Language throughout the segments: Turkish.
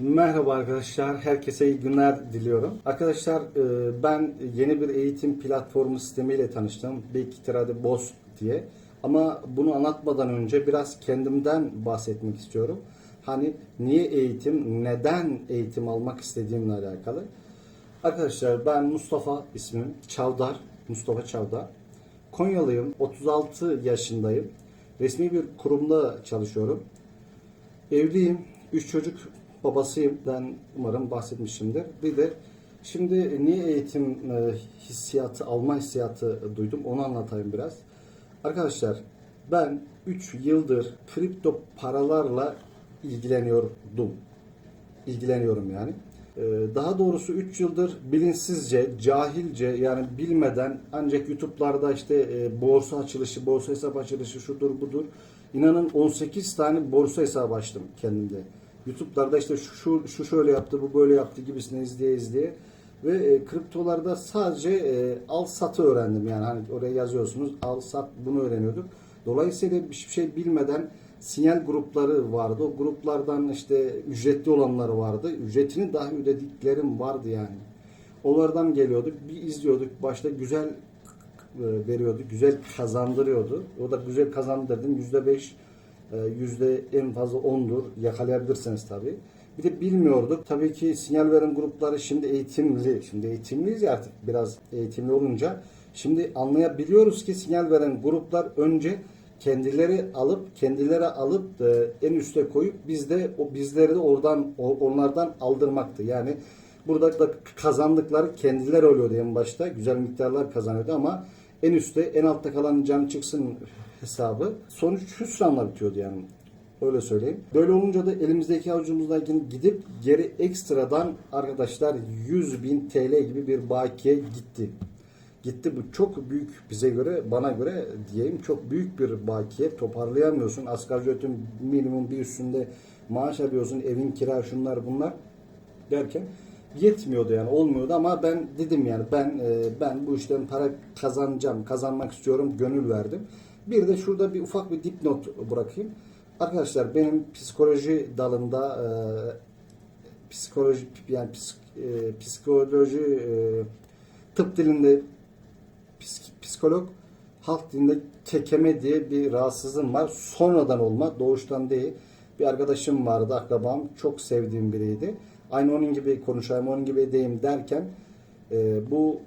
Merhaba arkadaşlar, herkese iyi günler diliyorum. Arkadaşlar e, ben yeni bir eğitim platformu sistemiyle tanıştım. Big Trade Boss diye. Ama bunu anlatmadan önce biraz kendimden bahsetmek istiyorum. Hani niye eğitim, neden eğitim almak istediğimle alakalı. Arkadaşlar ben Mustafa ismim, Çavdar, Mustafa Çavdar. Konyalıyım, 36 yaşındayım. Resmi bir kurumda çalışıyorum. Evliyim. Üç çocuk babasıyım. Umarım bahsetmişimdir. Bir de şimdi niye eğitim e, hissiyatı, alma hissiyatı duydum onu anlatayım biraz. Arkadaşlar ben 3 yıldır kripto paralarla ilgileniyordum. İlgileniyorum yani. Ee, Daha doğrusu 3 yıldır bilinçsizce, cahilce yani bilmeden ancak YouTube'larda işte e, borsa açılışı, borsa hesap açılışı şudur budur. İnanın 18 tane borsa hesabı açtım kendimde. YouTube'larda işte şu, şu, şu şöyle yaptı, bu böyle yaptı gibisini izleye izleye. Ve e, kriptolarda sadece e, al satı öğrendim yani hani oraya yazıyorsunuz al sat bunu öğreniyorduk. Dolayısıyla hiçbir şey bilmeden sinyal grupları vardı. O gruplardan işte ücretli olanları vardı. Ücretini dahi ödediklerim vardı yani. Onlardan geliyorduk, bir izliyorduk. Başta güzel e, veriyordu, güzel kazandırıyordu. O da güzel kazandırdım. Yüzde beş, yüzde en fazla ondur. Yakalayabilirsiniz tabii. Bir de bilmiyorduk. Tabii ki sinyal veren grupları şimdi eğitimli. Şimdi eğitimliyiz ya artık biraz eğitimli olunca. Şimdi anlayabiliyoruz ki sinyal veren gruplar önce kendileri alıp kendileri alıp e, en üste koyup biz de o bizleri de oradan onlardan aldırmaktı. Yani burada da kazandıkları kendileri oluyordu en başta. Güzel miktarlar kazanıyordu ama en üstte en altta kalan can çıksın hesabı sonuç hüsranla bitiyordu yani. Öyle söyleyeyim. Böyle olunca da elimizdeki avucumuzdaki gidip geri ekstradan arkadaşlar 100 bin TL gibi bir bakiye gitti gitti. Bu çok büyük bize göre, bana göre diyeyim çok büyük bir bakiye. Toparlayamıyorsun. Asgari ücretin minimum bir üstünde maaş alıyorsun. Evin kira şunlar bunlar derken yetmiyordu yani olmuyordu ama ben dedim yani ben e, ben bu işten para kazanacağım, kazanmak istiyorum, gönül verdim. Bir de şurada bir ufak bir dipnot bırakayım. Arkadaşlar benim psikoloji dalında e, psikoloji yani psik- e, psikoloji e, tıp dilinde psik- psikolog halk dilinde kekeme diye bir rahatsızlığım var. Sonradan olma, doğuştan değil. Bir arkadaşım vardı, akrabam. Çok sevdiğim biriydi. Aynı onun gibi konuşayım, onun gibi edeyim derken e, bu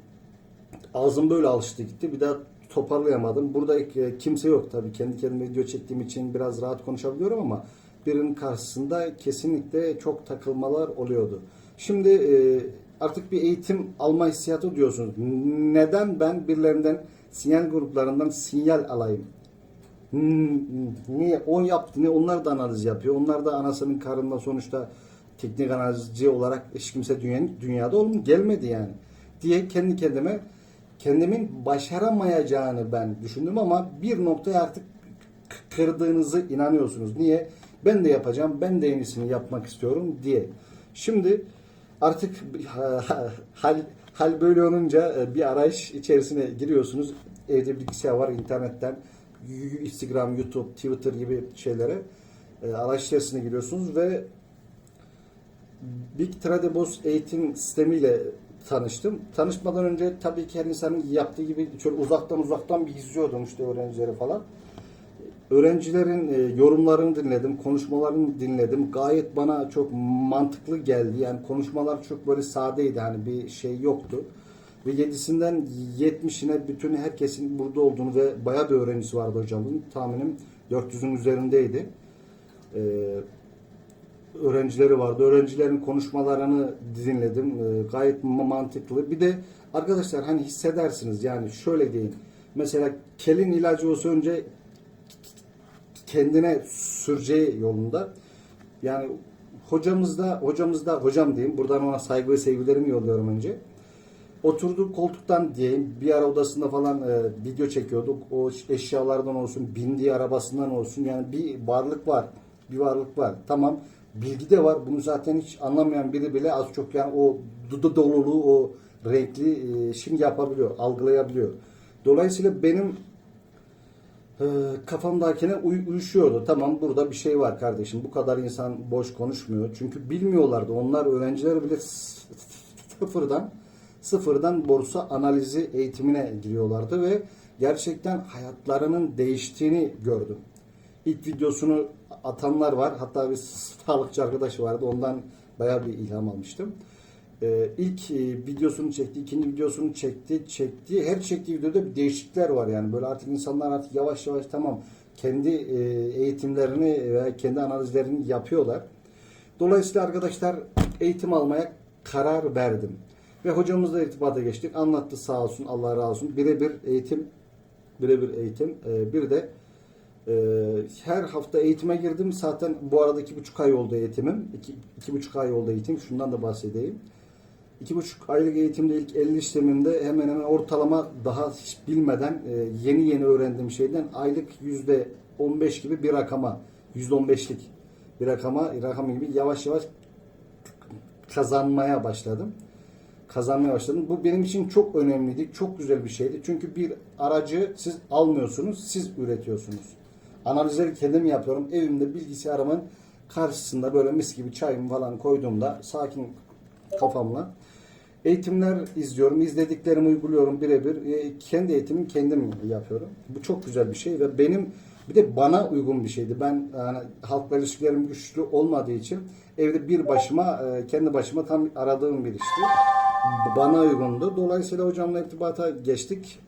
ağzım böyle alıştı gitti. Bir daha toparlayamadım. Burada e, kimse yok tabii. Kendi kendime video çektiğim için biraz rahat konuşabiliyorum ama birinin karşısında kesinlikle çok takılmalar oluyordu. Şimdi e, artık bir eğitim alma hissiyatı diyorsunuz. Neden ben birilerinden sinyal gruplarından sinyal alayım? Hmm, Niye? O yaptı. Ne? Onlar da analiz yapıyor. Onlar da anasının karnında sonuçta teknik analizci olarak hiç kimse dünyanın, dünyada olum gelmedi yani. Diye kendi kendime kendimin başaramayacağını ben düşündüm ama bir noktaya artık kırdığınızı inanıyorsunuz. Niye? Ben de yapacağım, ben de en yapmak istiyorum diye. Şimdi artık hal, hal böyle olunca e, bir arayış içerisine giriyorsunuz. Evde bilgisayar var, internetten Instagram, YouTube, Twitter gibi şeylere e, arayış içerisine giriyorsunuz ve Big Trade Boss eğitim sistemiyle tanıştım. Tanışmadan önce tabii ki her insanın yaptığı gibi şöyle uzaktan uzaktan bir izliyordum işte öğrencileri falan. Öğrencilerin e, yorumlarını dinledim, konuşmalarını dinledim. Gayet bana çok mantıklı geldi. Yani konuşmalar çok böyle sadeydi. Hani bir şey yoktu. Ve 7'sinden 70'ine bütün herkesin burada olduğunu ve bayağı bir öğrencisi vardı hocamın. Tahminim 400'ün üzerindeydi. Ee, öğrencileri vardı. Öğrencilerin konuşmalarını dinledim. Ee, gayet ma- mantıklı. Bir de arkadaşlar hani hissedersiniz yani şöyle diyeyim. Mesela kelin ilacı olsa önce kendine süreceği yolunda. Yani hocamız da hocamız da hocam diyeyim. Buradan ona saygı ve sevgilerimi yolluyorum önce. Oturduğu koltuktan diyeyim bir ara odasında falan e, video çekiyorduk. O eşyalardan olsun, bindiği arabasından olsun yani bir varlık var. Bir varlık var. Tamam. Bilgi de var. Bunu zaten hiç anlamayan biri bile az çok yani o dudu doluluğu, o renkli e, şimdi yapabiliyor, algılayabiliyor. Dolayısıyla benim Ee, kafamdakine uy- uyuşuyordu. Tamam burada bir şey var kardeşim. Bu kadar insan boş konuşmuyor. Çünkü bilmiyorlardı. Onlar öğrenciler bile sıfırdan sıfırdan borsa analizi eğitimine giriyorlardı ve gerçekten hayatlarının değiştiğini gördüm. İlk videosunu atanlar var. Hatta bir sağlıkçı arkadaş vardı. Ondan bayağı bir ilham almıştım. Ee, ilk e, videosunu çekti, ikinci videosunu çekti, çekti. Her çektiği videoda bir değişiklikler var yani. Böyle artık insanlar artık yavaş yavaş tamam kendi e, eğitimlerini ve kendi analizlerini yapıyorlar. Dolayısıyla arkadaşlar eğitim almaya karar verdim. Ve hocamızla irtibata geçtik. Anlattı sağ olsun, Allah razı olsun. Birebir eğitim, birebir eğitim. Ee, bir de e, her hafta eğitime girdim. Zaten bu arada iki buçuk ay oldu eğitimim. İki, iki buçuk ay oldu eğitim. Şundan da bahsedeyim. İki buçuk aylık eğitimde ilk 50 işlemimde hemen hemen ortalama daha hiç bilmeden e, yeni yeni öğrendiğim şeyden aylık yüzde 15 gibi bir rakama yüzde 15'lik bir rakama rakam gibi yavaş yavaş kazanmaya başladım. Kazanmaya başladım. Bu benim için çok önemliydi. Çok güzel bir şeydi. Çünkü bir aracı siz almıyorsunuz, siz üretiyorsunuz. Analizleri kendim yapıyorum. Evimde bilgisayarımın karşısında böyle mis gibi çayımı falan koyduğumda sakin kafamla eğitimler izliyorum. izlediklerimi uyguluyorum birebir. E, kendi eğitimimi kendim yapıyorum. Bu çok güzel bir şey ve benim bir de bana uygun bir şeydi. Ben yani halkla ilişkilerim güçlü olmadığı için evde bir başıma e, kendi başıma tam aradığım bir işti. Bana uygundu. Dolayısıyla hocamla irtibata geçtik.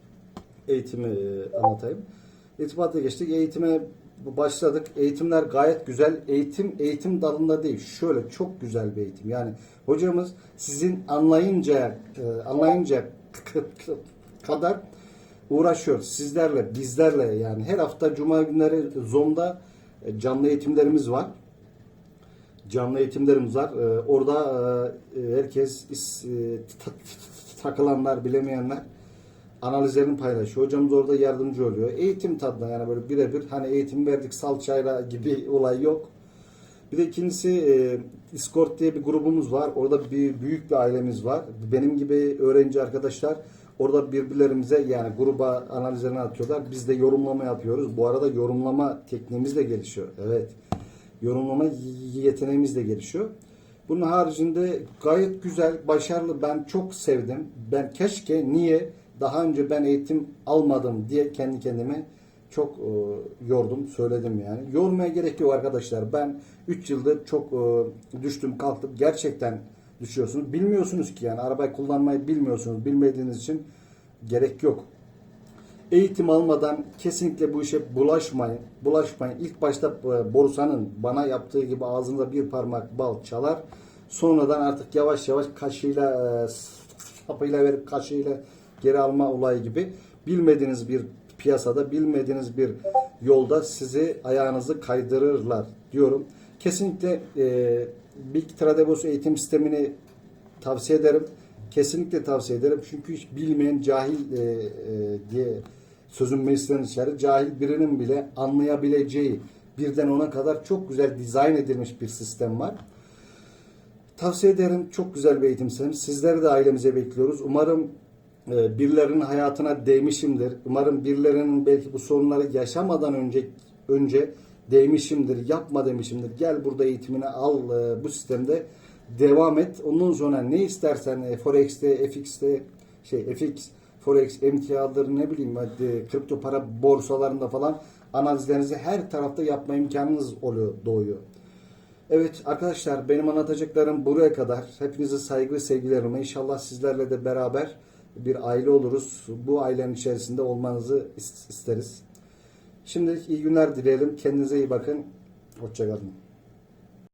Eğitimi e, anlatayım. İrtibata geçtik. Eğitime başladık. Eğitimler gayet güzel. Eğitim eğitim dalında değil. Şöyle çok güzel bir eğitim. Yani hocamız sizin anlayınca e, anlayınca kadar uğraşıyor. Sizlerle, bizlerle yani her hafta cuma günleri Zoom'da e, canlı eğitimlerimiz var. Canlı eğitimlerimiz var. E, Orada herkes takılanlar, bilemeyenler analizlerini paylaşıyor. Hocamız orada yardımcı oluyor. Eğitim tadında yani böyle birebir hani eğitim verdik salçayla gibi olay yok. Bir de ikincisi e, Discord diye bir grubumuz var. Orada bir büyük bir ailemiz var. Benim gibi öğrenci arkadaşlar orada birbirlerimize yani gruba analizlerini atıyorlar. Biz de yorumlama yapıyoruz. Bu arada yorumlama tekniğimiz de gelişiyor. Evet. Yorumlama yeteneğimiz de gelişiyor. Bunun haricinde gayet güzel, başarılı. Ben çok sevdim. Ben keşke niye daha önce ben eğitim almadım diye kendi kendime çok e, yordum, söyledim yani. Yormaya gerek yok arkadaşlar. Ben 3 yıldır çok e, düştüm, kalktım. Gerçekten düşüyorsunuz. Bilmiyorsunuz ki yani arabayı kullanmayı bilmiyorsunuz. Bilmediğiniz için gerek yok. Eğitim almadan kesinlikle bu işe bulaşmayın. Bulaşmayın. İlk başta e, borsanın bana yaptığı gibi ağzında bir parmak bal çalar. Sonradan artık yavaş yavaş kaşıyla e, sapıyla verip kaşıyla geri alma olayı gibi bilmediğiniz bir piyasada, bilmediğiniz bir yolda sizi ayağınızı kaydırırlar diyorum. Kesinlikle e, Big Tradebos eğitim sistemini tavsiye ederim. Kesinlikle tavsiye ederim. Çünkü hiç bilmeyen cahil e, e, diye sözün meclisten dışarı cahil birinin bile anlayabileceği birden ona kadar çok güzel dizayn edilmiş bir sistem var. Tavsiye ederim. Çok güzel bir eğitim sistemi. Sizleri de ailemize bekliyoruz. Umarım birilerinin hayatına değmişimdir. Umarım birilerinin belki bu sorunları yaşamadan önce önce değmişimdir, yapma demişimdir. Gel burada eğitimini al e, bu sistemde devam et. Ondan sonra ne istersen e, Forex'te, FX'te şey FX, Forex, emtiadır ne bileyim hadi kripto para borsalarında falan analizlerinizi her tarafta yapma imkanınız oluyor, doğuyor. Evet arkadaşlar benim anlatacaklarım buraya kadar. Hepinize saygı ve sevgilerimi. İnşallah sizlerle de beraber bir aile oluruz. Bu ailenin içerisinde olmanızı is- isteriz. Şimdi iyi günler dileyelim. Kendinize iyi bakın. Hoşçakalın.